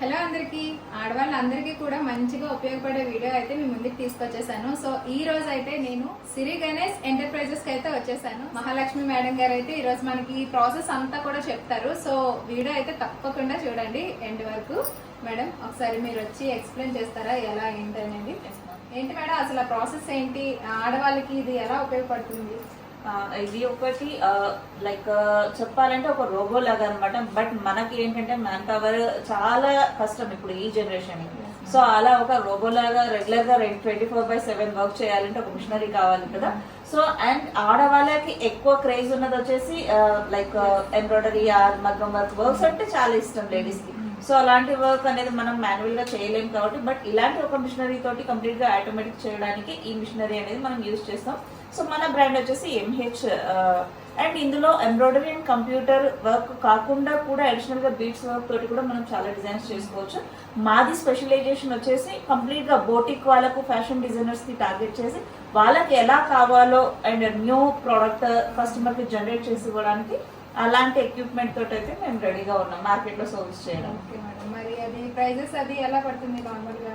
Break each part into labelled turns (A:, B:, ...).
A: Hello అందరికీ. ఆడవాళ్ళందరికీ కూడా మంచిగా ఉపయోగపడే వీడియో అయితే మీ ముందుకు తీసుకొచ్చేసాను. సో ఈ రోజు అయితే నేను సిరి గణేష్ ఎంటర్ప్రైజెస్కి అయితే వచ్చేసాను. మహాలక్ష్మి మేడం గారు అయితే ఈ రోజు మనకి ఈ ప్రాసెస్ అంతా కూడా చెప్తారు. సో వీడియో అయితే తప్పకుండా చూడండి ఎండ్ వరకు. మేడం ఒకసారి మీరు వచ్చి ఎక్స్ప్లెయిన్ చేస్తారా ఎలా ఏంటి అనేది ఏంటి మేడం అసలు ప్రాసెస్ ఏంటి? ఆడవాళ్ళకి ఇది ఎలా ఉపయోగపడుతుంది?
B: ఇది ఒకటి లైక్ చెప్పాలంటే ఒక రోబో లాగా అనమాట బట్ మనకి ఏంటంటే మ్యాన్ పవర్ చాలా కష్టం ఇప్పుడు ఈ జనరేషన్ సో అలా ఒక రోబో లాగా రెగ్యులర్గా twenty four by seven work చేయాలంటే ఒక మిషనరీ కావాలి కదా. సో అండ్ ఆడవాళ్ళకి ఎక్కువ క్రేజ్ ఉన్నది వచ్చేసి లైక్ ఎంబ్రాయిడరీ ఆర్ మగ్గం వర్క్ వర్క్స్ అంటే చాలా ఇష్టం లేడీస్కి. సో అలాంటి వర్క్ అనేది మనం మాన్యువల్గా చేయలేం కాబట్టి బట్ ఇలాంటి ఒక మిషనరీ తోటి కంప్లీట్గా ఆటోమేటిక్ చేయడానికి ఈ మిషనరీ అనేది మనం యూజ్ చేస్తాం. సో మన బ్రాండ్ వచ్చేసి ఎంహెచ్ అండ్ uh, ఇందులో ఎంబ్రాయిడరీ అండ్ కంప్యూటర్ వర్క్ కాకుండా కూడా అడిషనల్గా బీట్స్ వర్క్ తోటి కూడా మనం చాలా డిజైన్స్ చేసుకోవచ్చు. మాది స్పెషలైజేషన్ వచ్చేసి కంప్లీట్గా బోటిక్ వాళ్ళకు ఫ్యాషన్ డిజైనర్స్కి టార్గెట్ చేసి వాళ్ళకి ఎలా కావాలో అండ్ న్యూ ప్రోడక్ట్ కస్టమర్కి జనరేట్ చేసి ఇవ్వడానికి అలాంటి ఎక్విప్మెంట్ తోటి అయితే మేము రెడీగా ఉన్నాం. మార్కెట్లో సర్వీస్ చేయడం.
A: Okay madam. మరి అది ప్రైజెస్ అది ఎలా పడుతుంది నార్మల్గా?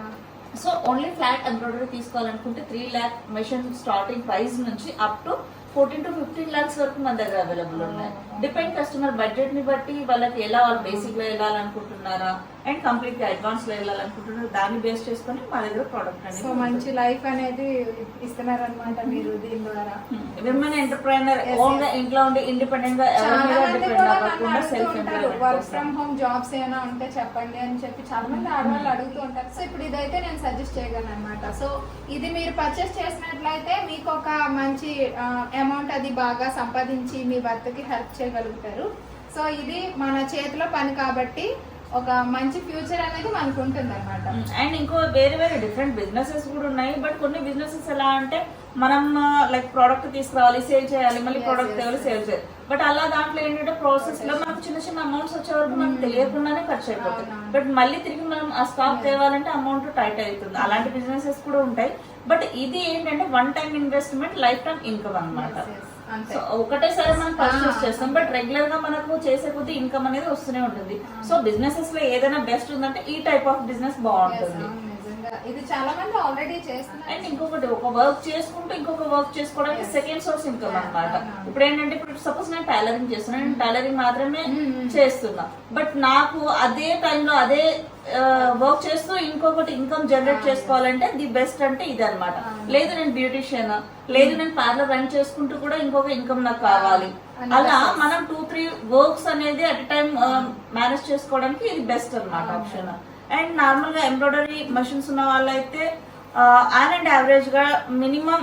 B: సో ఓన్లీ ఫ్లాట్ ఎంబ్రాయిడరీ తీసుకోవాలనుకుంటే three lakh machine starting price నుంచి up to fourteen to fifteen lakhs వరకు మన దగ్గర అవైలబుల్ ఉన్నాయి. డిపెండ్ కస్టమర్ బడ్జెట్ని బట్టి వాళ్ళకి ఎలా వాళ్ళు బేసిక్లో వెళ్ళాలనుకుంటున్నారా? అండ్ కంప్లీట్గా అడ్వాన్స్లో వెళ్ళాలనుకుంటున్నారా దాన్ని బేస్ చేసుకొని మా దగ్గర ప్రోడక్ట్
A: సో
B: అనేది
A: మంచి లైఫ్ అనేది ఇస్తున్నారన్నమాట మీరు దీని ద్వారా.
B: Women entrepreneur own. గా ఇంట్లో ఉండి
A: ఇండిపెండెంట్గా వర్క్ ఫ్రమ్ హోమ్ జాబ్స్ ఏమైనా ఉంటే చెప్పండి అని చెప్పి చాలా మంది ఆడవాళ్ళు అడుగుతూ ఉంటారు. సో ఇప్పుడు ఇదైతే నేను సజెస్ట్ చేయగలను అనమాట సో ఇది మీరు పర్చేస్ చేసినట్లయితే మీకు ఒక మంచి అమౌంట్ అది బాగా సంపాదించి మీ భర్తకి హెల్ప్ చేయగలుగుతారు. సో ఇది మన చేతిలో పని కాబట్టి ఒక మంచి ఫ్యూచర్ అనేది మనకు ఉంటుంది అనమాట
B: అండ్ ఇంకో వేరే వేరే డిఫరెంట్ బిజినెసెస్ కూడా ఉన్నాయి. బట్ కొన్ని బిజినెసెస్ ఎలా అంటే మనం లైక్ ప్రోడక్ట్ తీసుకురావాలి సేల్ చేయాలి మళ్ళీ ప్రోడక్ట్
A: yes.
B: సేల్ చేయాలి బట్ అలా దాంట్లో ఏంటంటే ప్రాసెస్లో మనకు చిన్న చిన్న అమౌంట్స్ వచ్చే వరకు మనకు తెలియకుండానే ఖర్చు అయిపోతుంది. బట్ మళ్ళీ తిరిగి మనం ఆ స్టాక్ తేవాలంటే అమౌంట్ టైట్ అవుతుంది. అలాంటి బిజినెసెస్ కూడా ఉంటాయి. బట్ ఇది ఏంటంటే one time investment lifetime income అన్నమాట ఒకటేసారి మనం పర్చేస్. చేస్తాం. బట్ రెగ్యులర్గా మనకు చేసే కొద్ది ఇన్కమ్ అనేది వస్తూనే ఉంటుంది. సో బిజినెసెస్లో ఏదైనా బెస్ట్ ఉందంటే ఈ టైప్ ఆఫ్ బిజినెస్ బాగుంటుంది.
A: ఇది చాలా మంది ఆల్రెడీ చేస్తున్నారు
B: అండ్ ఇంకొకటి ఒక వర్క్ చేసుకుంటూ ఇంకొక వర్క్ చేసుకోవడానికి. సెకండ్ సోర్స్ ఇన్కమ్
A: అవునవును.
B: ఇప్పుడు ఏంటంటే ఇప్పుడు సపోజ్ నేను టైలరింగ్ చేస్తున్నా నేను టైలరింగ్ మాత్రమే
A: Mm.
B: చేస్తున్నా బట్ నాకు అదే టైంలో అదే వర్క్ చేస్తూ ఇంకొకటి ఇన్కమ్ జనరేట్
A: Ah,
B: చేసుకోవాలంటే ది బెస్ట్ అంటే ఇది అనమాట
A: Ah.
B: లేదు నేను బ్యూటిషియన్ లేదు నేను పార్లర్ రన్ చేసుకుంటూ కూడా ఇంకొక ఇన్కమ్ నాకు కావాలి
A: Ah,
B: అలా. మనం టూ త్రీ వర్క్స్ అనేది అట్ టైం మేనేజ్ చేసుకోవడానికి ఇది బెస్ట్ అన్నమాట
A: Ah.
B: ఆప్షన్ అండ్ నార్మల్గా ఎంబ్రాయిడరీ మషిన్స్ ఉన్న వాళ్ళైతే ఆన్ అండ్ యావరేజ్గా మినిమం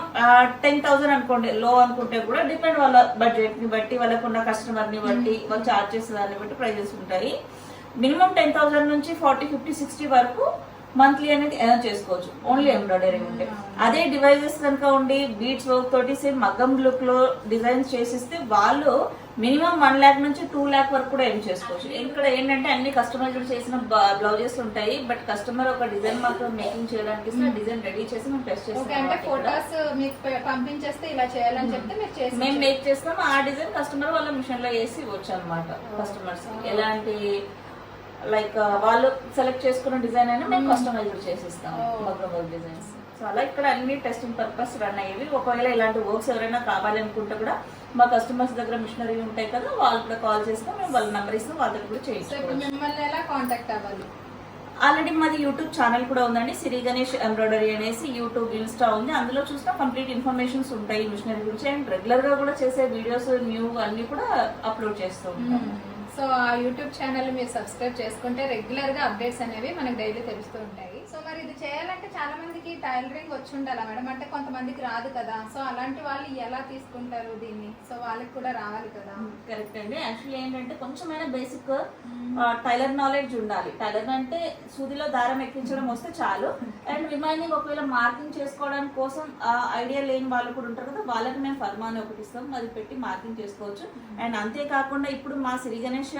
B: టెన్ థౌసండ్ అనుకోండి. లో అనుకుంటే కూడా డిపెండ్ వాళ్ళ బడ్జెట్ని బట్టి వాళ్ళకున్న కస్టమర్ని బట్టి వాళ్ళు చార్జ్ చేసే దాన్ని బట్టి ప్రైజెస్ ఉంటాయి. మినిమం టెన్ థౌసండ్ నుంచి ఫార్టీ ఫిఫ్టీ సిక్స్టీ వరకు మంత్లీ అనేది ఎర్న్ చేసుకోవచ్చు. ఓన్లీ ఎంబ్రాయిడరీ ఉంటే. అదే డివైజెస్ కనుక ఉండి బీట్స్ వర్క్ తోటి సేమ్ మగ్గం లుక్లో డిజైన్స్ చేసిస్తే వాళ్ళు మినిమం వన్ ల్యాక్ నుంచి టూ ల్యాక్ వరకు కూడా ఏం చేసుకోవచ్చు. ఇక్కడ ఏంటంటే అన్ని కస్టమైజ్డ్ చేసిన బ్లౌజెస్ ఉంటాయి. బట్ కస్టమర్ ఒక డిజైన్ మాత్రం మేకింగ్ చేయడానికి డిజైన్ రెడీ చేసి మేము టెస్ట్ చేస్తాం
A: ఫోటోస్ మీకు పె- పంపించేస్తే ఇలా చేయాలని చెప్తే మీరు చేసి
B: మేము మేక్ చేస్తాం ఆ డిజైన్ కస్టమర్ వాళ్ళ మిషన్లో వేసి ఇవ్వచ్చు అనమాట కస్టమర్స్ ఎలాంటి లైక్ వాళ్ళు సెలెక్ట్ చేసుకున్న డిజైన్ అయినా మేము కస్టమైజ్ చేసిస్తాం డిజైన్స్. సో అలా ఇక్కడ అన్ని టెస్టింగ్ పర్పస్ రన్ అయ్యేవి. ఒకవేళ ఇలాంటి వర్క్స్ ఎవరైనా కావాలనుకుంటే కూడా మా కస్టమర్స్ దగ్గర మిషనరీ ఉంటాయి కదా వాళ్ళు కూడా కాల్ చేస్తే మేము వాళ్ళ నెంబర్ ఇస్తాం వాళ్ళ దగ్గర కూడా
A: ఎలా కాంటాక్ట్ అవ్వాలి?
B: ఆల్రెడీ మాది యూట్యూబ్ ఛానల్ కూడా ఉందండి. సిరి గణేష్ ఎంబ్రాయిడరీ అనేసి యూట్యూబ్ ఇన్స్టా ఉంది. అందులో చూసినా కంప్లీట్ ఇన్ఫర్మేషన్స్ ఉంటాయి మిషనరీ గురించి. అండ్ రెగ్యులర్గా కూడా చేసే వీడియోస్ న్యూ అన్ని కూడా అప్లోడ్ చేస్తూ ఉంటాం
A: సో ఆ యూట్యూబ్ ఛానల్ మీరు సబ్స్క్రైబ్ చేసుకుంటే రెగ్యులర్గా అప్డేట్స్ అనేవి మనకు డైలీ తెలుస్తూ ఉంటాయి. సో మరి ఇది చేయాలంటే చాలా మందికి టైలరింగ్ వచ్చి ఉండాలి మేడం? అంటే కొంతమందికి రాదు కదా. సో అలాంటి వాళ్ళు ఎలా తీసుకుంటారు దీన్ని? సో వాళ్ళకి కూడా రావాలి కదా.
B: కరెక్ట్ అండి. యాక్చువల్లీ ఏంటంటే కొంచెమైనా బేసిక్ టైలర్ నాలెడ్జ్ ఉండాలి. టైలర్ అంటే సూదిలో దారం ఎక్కించడం వస్తే చాలు. అండ్ రిమైనింగ్ ఒకవేళ మార్కింగ్ చేసుకోవడానికి కోసం ఐడియా లేని వాళ్ళు కూడా ఉంటారు కదా వాళ్ళకి మేము ఫర్మాన్ ఒకటి ఇస్తాం. అది పెట్టి మార్కింగ్ చేసుకోవచ్చు. అండ్ అంతేకాకుండా ఇప్పుడు మా సిరి గణేష్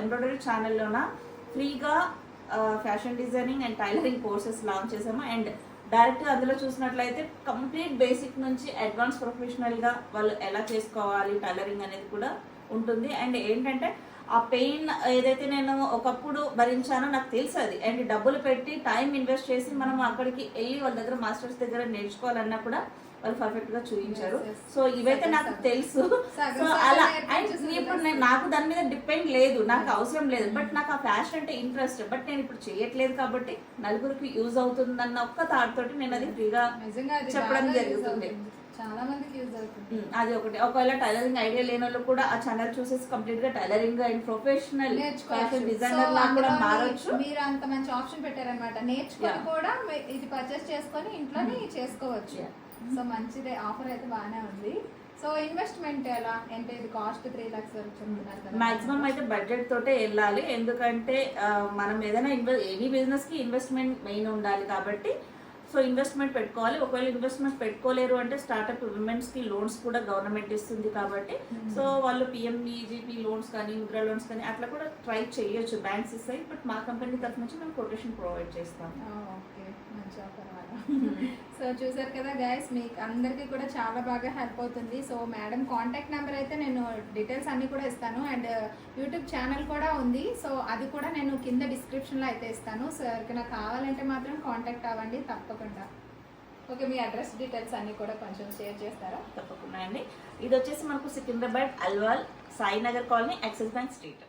B: ఎంబ్రాయిడరీ ఛానల్లోన ఫ్రీగా fashion designing and tailoring courses launch చేసాము? అండ్ డైరెక్ట్ అందులో చూసినట్లయితే కంప్లీట్ బేసిక్ నుంచి అడ్వాన్స్ ప్రొఫెషనల్గా వాళ్ళు ఎలా చేసుకోవాలి టైలరింగ్ అనేది కూడా ఉంటుంది. అండ్ ఏంటంటే ఆ పెయిన్ ఏదైతే నేను ఒకప్పుడు భరించానో నాకు తెలుసు అది. అండ్ డబ్బులు పెట్టి టైం ఇన్వెస్ట్ చేసి మనం అక్కడికి వెళ్ళి వాళ్ళ దగ్గర మాస్టర్స్ దగ్గర నేర్చుకోవాలన్నా కూడా వాళ్ళు పర్ఫెక్ట్గా చూపించారు. సో ఇవైతే నాకు. తెలుసు. సో అలా అండ్ ఇప్పుడు నేను నాకు దాని మీద డిపెండ్ లేదు. నాకు అవసరం లేదు. బట్ నాకు ఆ ఫ్యాషన్ అంటే ఇంట్రెస్ట్. బట్ నేను ఇప్పుడు చేయట్లేదు కాబట్టి నలుగురికి యూజ్ అవుతుందన్న ఒక్క థాట్ తోటి నేను అది ఫ్రీగా చెప్పడం జరుగుతుంది.
A: చాలా మందికి యూజ్ అవుతుంది
B: అది ఒకటి. ఒకవేళ టైలరింగ్ ఐడియా లేని వాళ్ళు కూడా ఆ ఛానల్ చూసేసి కంప్లీట్గా tailoring and professional. Fashion designer లా కూడా మారొచ్చు.
A: మీరు అంత మంచి ఆప్షన్ పెట్టారనమాట నేర్చుకొని. కూడా ఇది పర్చేస్ చేసుకొని ఇంట్లోనే చేసుకోవచ్చు.
B: Yeah.
A: సో మంచిదే. ఆఫర్ అయితే బాగానే ఉంది. సో ఇన్వెస్ట్మెంట్ ఎలా? అంటే ఇది? కాస్ట్ త్రీ లాక్స్ వరకు
B: మాక్సిమం అయితే బడ్జెట్ తోటే వెళ్ళాలి. ఎందుకంటే మనం ఏదైనా ఇన్వెస్ట్ ఎనీ బిజినెస్కి ఇన్వెస్ట్మెంట్ మెయిన్ ఉండాలి కాబట్టి సో ఇన్వెస్ట్మెంట్ పెట్టుకోవాలి. ఒకవేళ ఇన్వెస్ట్మెంట్ పెట్టుకోలేరు అంటే స్టార్ట్అప్ ఉమెన్స్కి లోన్స్ కూడా గవర్నమెంట్ ఇస్తుంది కాబట్టి సో వాళ్ళు పిఎంఈజీపీ లోన్స్ కానీ ముద్రా లోన్స్ కానీ అట్లా కూడా ట్రై చేయొచ్చు. బ్యాంక్స్ ఇస్తాయి బట్ మా కంపెనీ తరఫు నుంచి మేము కొటేషన్ ప్రొవైడ్ చేస్తాం
A: ఓకే మంచి ఆఫర్. సో చూసారు కదా గైస్ మీకు అందరికీ కూడా చాలా బాగా హెల్ప్ అవుతుంది. సో మేడం కాంటాక్ట్ నెంబర్ అయితే నేను డీటెయిల్స్ అన్నీ కూడా ఇస్తాను. అండ్ యూట్యూబ్ ఛానల్ కూడా ఉంది. సో అది కూడా నేను కింద డిస్క్రిప్షన్లో అయితే ఇస్తాను. సో ఎవరికైనా కావాలంటే మాత్రం కాంటాక్ట్ అవ్వండి తప్పకుండా. ఓకే మీ అడ్రస్ డీటెయిల్స్ అన్ని కూడా కొంచెం షేర్ చేస్తారా?
B: తప్పకుండా అండి. ఇది వచ్చేసి మనకు Secunderabad Alwal Sainagar colony Axis bank street.